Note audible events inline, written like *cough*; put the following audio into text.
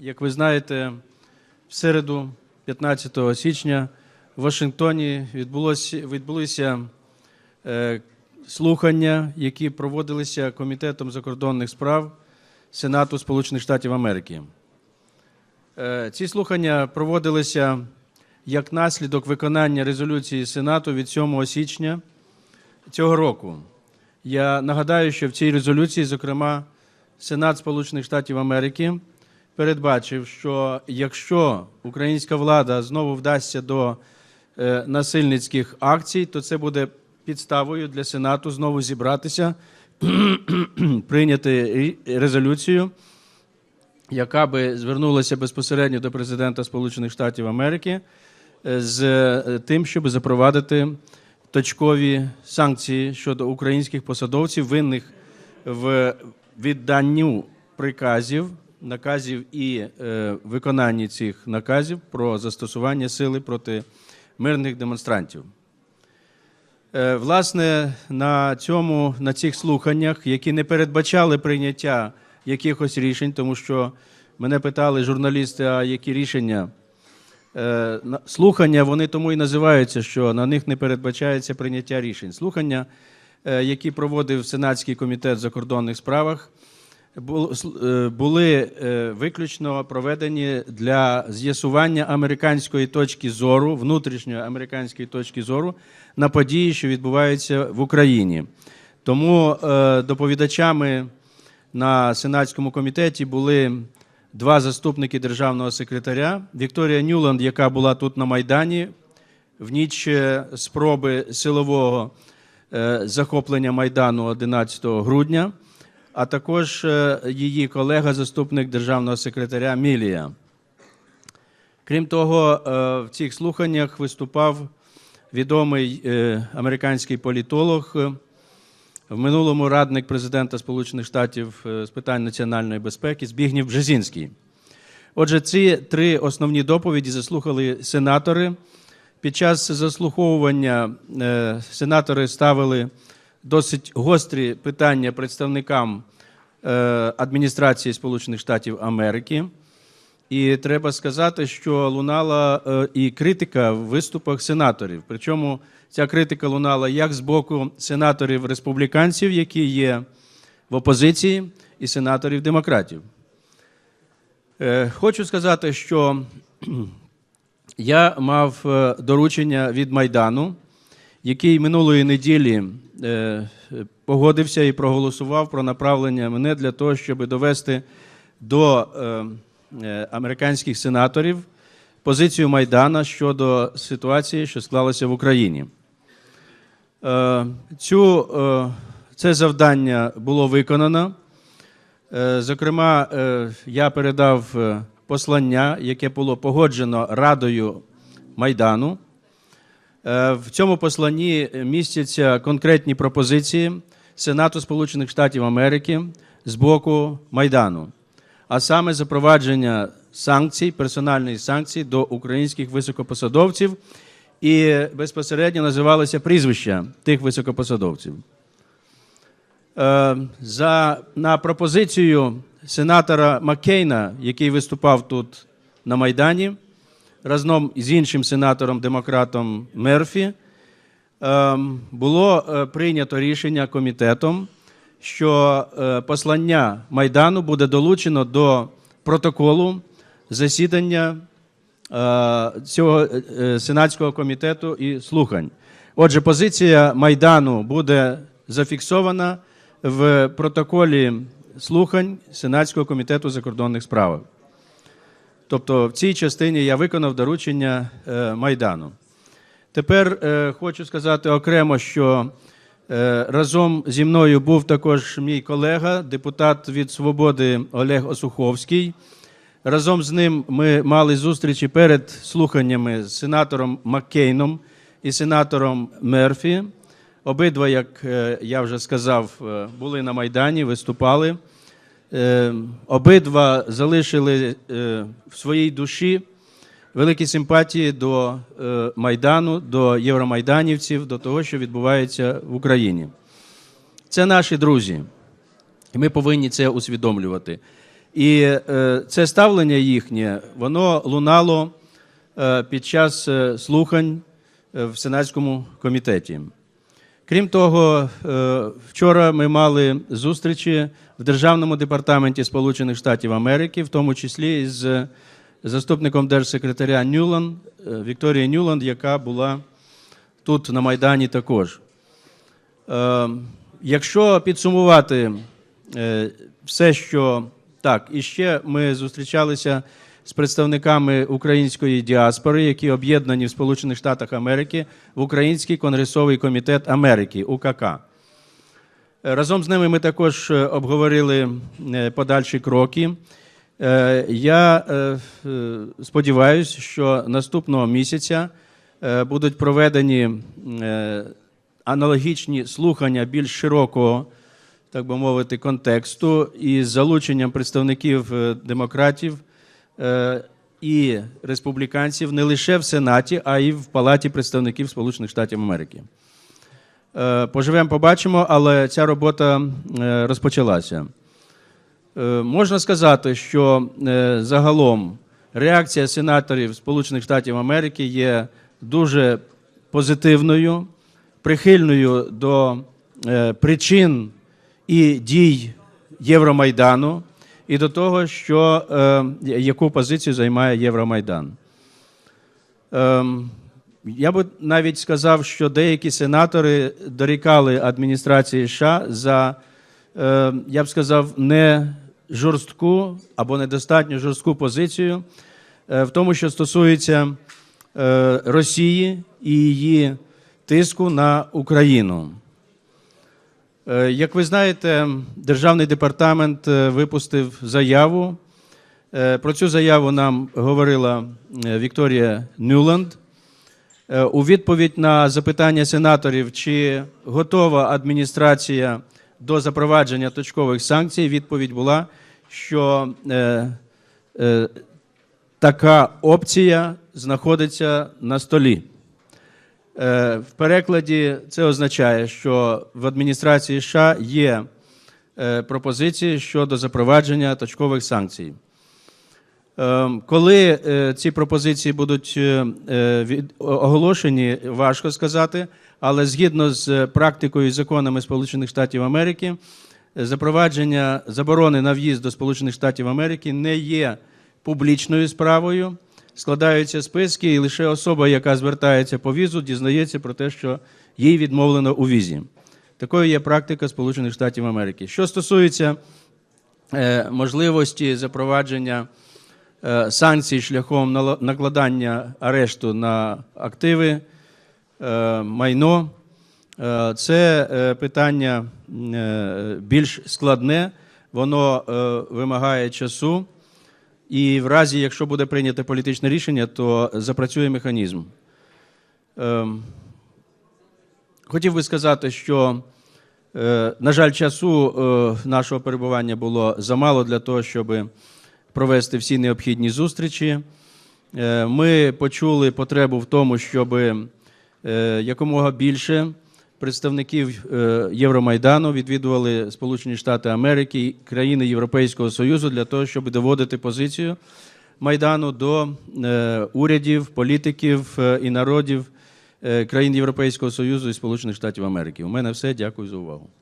Як ви знаєте, в середу, 15 січня, в Вашингтоні відбулося, відбулися е, слухання, які проводилися Комітетом закордонних справ Сенату Сполучених Штатів Америки. Е, ці слухання проводилися як наслідок виконання резолюції Сенату від 7 січня цього року. Я нагадаю, що в цій резолюції, зокрема, Сенат Сполучених Штатів Америки передбачив, що якщо українська влада знову вдасться до е, насильницьких акцій, то це буде підставою для Сенату знову зібратися, *clears throat* прийняти резолюцію, яка би звернулася безпосередньо до президента Сполучених Штатів Америки е, з е, тим, щоб запровадити точкові санкції щодо українських посадовців, винних в відданню приказів, наказів і е, виконанні цих наказів про застосування сили проти мирних демонстрантів. Е, Власне, на цьому, на цих слуханнях, які не передбачали прийняття якихось рішень, тому що мене питали журналісти, а які рішення. Е, Слухання вони тому і називаються, що на них не передбачається прийняття рішень. Слухання, які проводив Сенатський комітет в закордонних справах, були е, виключно проведені для з'ясування американської точки зору, внутрішньої американської точки зору на події, що відбуваються в Україні. Тому е, доповідачами на Сенатському комітеті були два заступники державного секретаря. Вікторія Нюланд, яка була тут на Майдані в ніч е, спроби силового е, захоплення Майдану 11 грудня, а також е, її колега, заступник державного секретаря Мілія. Крім того, е, в цих слуханнях виступав відомий е, американський політолог, в минулому радник президента Сполучених Штатів з питань національної безпеки Збігнів Бжезінський. Отже, ці три основні доповіді заслухали сенатори. Під час заслуховування сенатори ставили досить гострі питання представникам е, адміністрації Сполучених Штатів Америки. І треба сказати, що лунала е, і критика в виступах сенаторів. Причому ця критика лунала як з боку сенаторів-республіканців, які є в опозиції, і сенаторів-демократів. Е, Хочу сказати, що *clears throat* я мав доручення від Майдану, який минулої неділі е, погодився і проголосував про направлення мене для того, щоб довести до е, е, американських сенаторів позицію Майдана щодо ситуації, що склалася в Україні. Цю, це завдання було виконано. Зокрема, я передав послання, яке було погоджено Радою Майдану. Е, В цьому посланні містяться конкретні пропозиції Сенату Сполучених Штатів Америки з боку Майдану, а саме запровадження санкцій, персональних санкцій до українських високопосадовців, і безпосередньо називалися прізвища тих високопосадовців. Е, За, на пропозицію сенатора Маккейна, який виступав тут на Майдані, разом з іншим сенатором демократом Мерфі, е, було е, прийнято рішення комітетом, що е, послання Майдану буде долучено до протоколу засідання е, цього сенатського комітету і слухань. Отже, позиція Майдану буде зафіксована в протоколі слухань Сенатського комітету закордонних справ. Тобто в цій частині я виконав доручення е, Майдану. Тепер е, хочу сказати окремо, що е, разом зі мною був також мій колега, депутат від Свободи Олег Осуховський. Разом з ним ми мали зустрічі перед слуханнями з сенатором Маккейном і сенатором Мерфі. Обидва, як я вже сказав, були на Майдані, виступали. Е, Обидва залишили е, в своїй душі великі симпатії до е, Майдану, до євромайданівців, до того, що відбувається в Україні. Це наші друзі, і ми повинні це усвідомлювати. І це ставлення їхнє, воно лунало під час слухань в Сенатському комітеті. Крім того, е, вчора ми мали зустрічі в Державному департаменті Сполучених Штатів Америки, в тому числі з заступником держсекретаря Нюланд, е, Вікторією Нюланд, яка була тут на Майдані також. Е, Якщо підсумувати е, все, що так, і ще ми зустрічалися з представниками української діаспори, які об'єднані в Сполучених Штатах Америки в Український конгресовий комітет Америки УКК. Разом з ними ми також е, обговорили е, подальші кроки. Е, Я сподіваюся, що наступного місяця будуть проведені аналогічні слухання більш широкого, так би мовити, контексту із залученням представників демократів і республіканців не лише в Сенаті, а й в Палаті представників Сполучених Штатів Америки. Е, Поживемо, побачимо, але ця робота е, розпочалася. Е, Можна сказати, що е, загалом реакція сенаторів Сполучених Штатів Америки є дуже позитивною, прихильною до е, причин і дій Євромайдану і до того, що, е, яку позицію займає Євромайдан. Ем, Я би навіть сказав, що деякі сенатори дорікали адміністрації США за, е, я б сказав, не жорстку або недостатньо жорстку позицію е, в тому, що стосується е, Росії і її тиску на Україну. Е, Як ви знаєте, Державний департамент е, випустив заяву. Е, Про цю заяву нам говорила Вікторія Нюланд. У відповідь на запитання сенаторів, чи готова адміністрація до запровадження точкових санкцій, відповідь була, що е, е, така опція знаходиться на столі. Е, В перекладі це означає, що в адміністрації США є е, пропозиції щодо запровадження точкових санкцій. Ем, Коли е, ці пропозиції будуть оголошені, важко сказати, але згідно з практикою і законами Сполучених Штатів Америки, запровадження заборони на в'їзд до Сполучених Штатів Америки не є публічною справою. Складаються списки, і лише особа, яка звертається по візу, дізнається про те, що їй відмовлено у візі. Такою є практика Сполучених Штатів Америки. Що стосується е, можливості запровадження е, санкцій шляхом накладання арешту на активи, е, майно. Це питання більш складне, воно вимагає часу. І в разі, якщо буде прийнято політичне рішення, то запрацює механізм. Ем, Хотів би сказати, що, е, на жаль, часу е, нашого перебування було замало для того, щоб провести всі необхідні зустрічі. Е, Ми почули потребу в тому, щоб якомога більше представників е, Євромайдану відвідували Сполучені Штати Америки і країни Європейського Союзу для того, щоб доводити позицію Майдану до е, урядів, політиків е, і народів країн Європейського Союзу і Сполучених Штатів Америки. У мене все. Дякую за увагу.